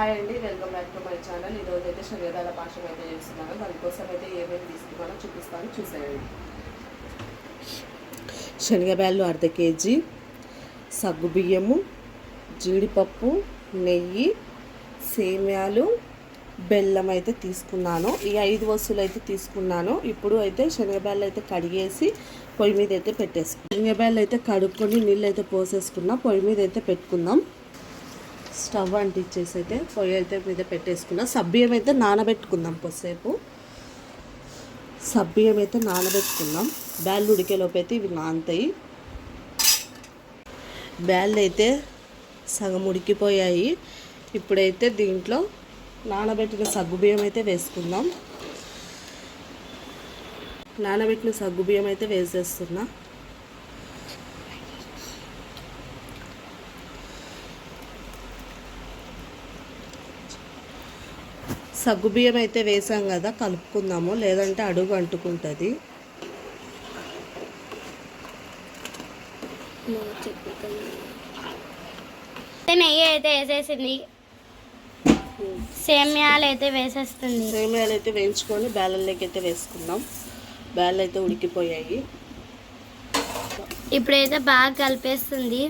Hi అండి welcome back to my channel. ఈరోజు అయితే శరీరాల పాషం అయితే చేస్తున్నాను. దానికోసం అయితే ఏమేమి తీసుకున్నానో చూపిస్తాను. చూసేయండి. శనగబ్యాళ్ళు అర్ధ కేజీ సగ్గుబియ్యము జీడిపప్పు నెయ్యి సేమ్యాలు బెల్లం అయితే తీసుకున్నాను. ఈ ఐదు వస్తువులు అయితే తీసుకున్నాను. ఇప్పుడు అయితే శనగబ్యాళ్ళు అయితే కడిగేసి పొయ్యి మీద అయితే పెట్టేసుకున్నాను శనగబ్యాళ్ళు అయితే కడుక్కొని నీళ్ళు అయితే పోసేసుకున్నా పొయ్యి మీద అయితే పెట్టుకుందాం. స్టవ్ అంటించేసి అయితే పొయ్యి అయితే మీద పెట్టేసుకున్నా. సబ్బియ్యం అయితే నానబెట్టుకుందాం కొద్దిసేపు. సబ్బియ్యం అయితే నానబెట్టుకుందాం. బ్యాళ్ళు ఉడికేలోపు అయితే ఇవి నానతాయి. బ్యాళ్ళు అయితే సగం ఉడికిపోయాయి. ఇప్పుడైతే దీంట్లో నానబెట్టిన సగ్గుబియ్యం అయితే వేసుకుందాం. నానబెట్టిన సగ్గుబియ్యం అయితే వేసేస్తున్నా. సగ్గుబియ్యం అయితే వేసాం కదా కలుపుకుందాము. లేదంటే అడుగు అంటుకుంటుంది. నెయ్యి అయితే వేసేసింది. సేమ్యాలు అయితే వేసేస్తుంది. సేమియాలు అయితే వేయించుకొని బేలల్లోకి అయితే వేసుకుందాం. బేళ్ళు అయితే ఉడికిపోయాయి. ఇప్పుడైతే బాగా కలిపేస్తుంది.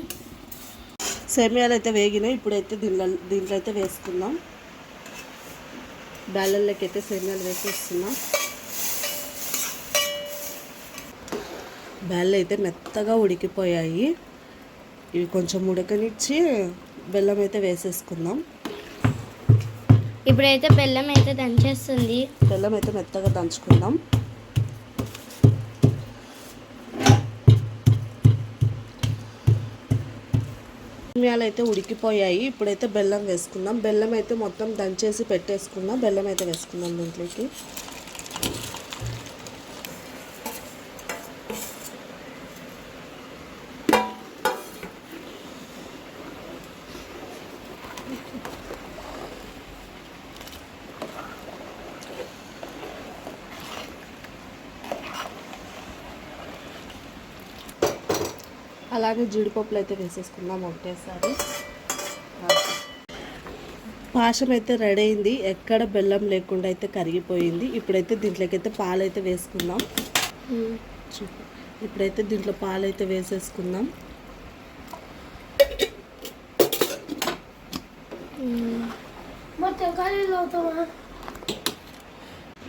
సేమియాలు అయితే వేగినాయి. ఇప్పుడైతే దీంట్లో దీంట్లో అయితే వేసుకుందాం. బేలల్లోకి అయితే సేమియాలు వేసేస్తున్నాం. బేళ్ళు అయితే మెత్తగా ఉడికిపోయాయి. ఇవి కొంచెం ఉడకనిచ్చి బెల్లం అయితే వేసేసుకుందాం. ఇప్పుడైతే బెల్లం అయితే దంచేస్తుంది. బెల్లం అయితే మెత్తగా దంచుకుందాం. సేమియాలు అయితే ఉడికిపోయాయి. ఇప్పుడైతే బెల్లం వేసుకుందాం. బెల్లం అయితే మొత్తం దంచేసి పెట్టేసుకుందాం. బెల్లం అయితే వేసుకుందాం దీంట్లోకి. అలాగే జీడిపప్పులు అయితే వేసేసుకుందాం ఒకటేసారి పాశం అయితే రెడీ అయింది. ఎక్కడ బెల్లం లేకుండా అయితే కరిగిపోయింది. ఇప్పుడైతే దీంట్లోకి అయితే పాలు అయితే వేసుకుందాం ఇప్పుడైతే దీంట్లో పాలు అయితే వేసేసుకుందాం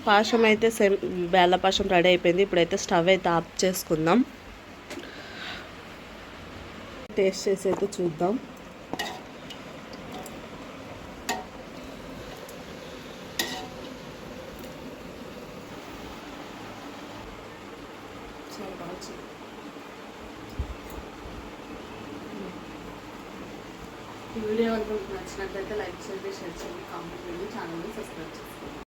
పాశం అయితే సేమ్ బేళ్ళ పాశం రెడీ అయిపోయింది. ఇప్పుడైతే స్టవ్ అయితే ఆఫ్ చేసుకుందాం. టేస్ట్ చేసి అయితే చూద్దాం వీడియో కనుక నచ్చినట్లయితే లైక్ చేయండి షేర్ చేయండి కామెంట్ చేయండి ఛానల్ని సబ్స్క్రైబ్ చేసుకోండి.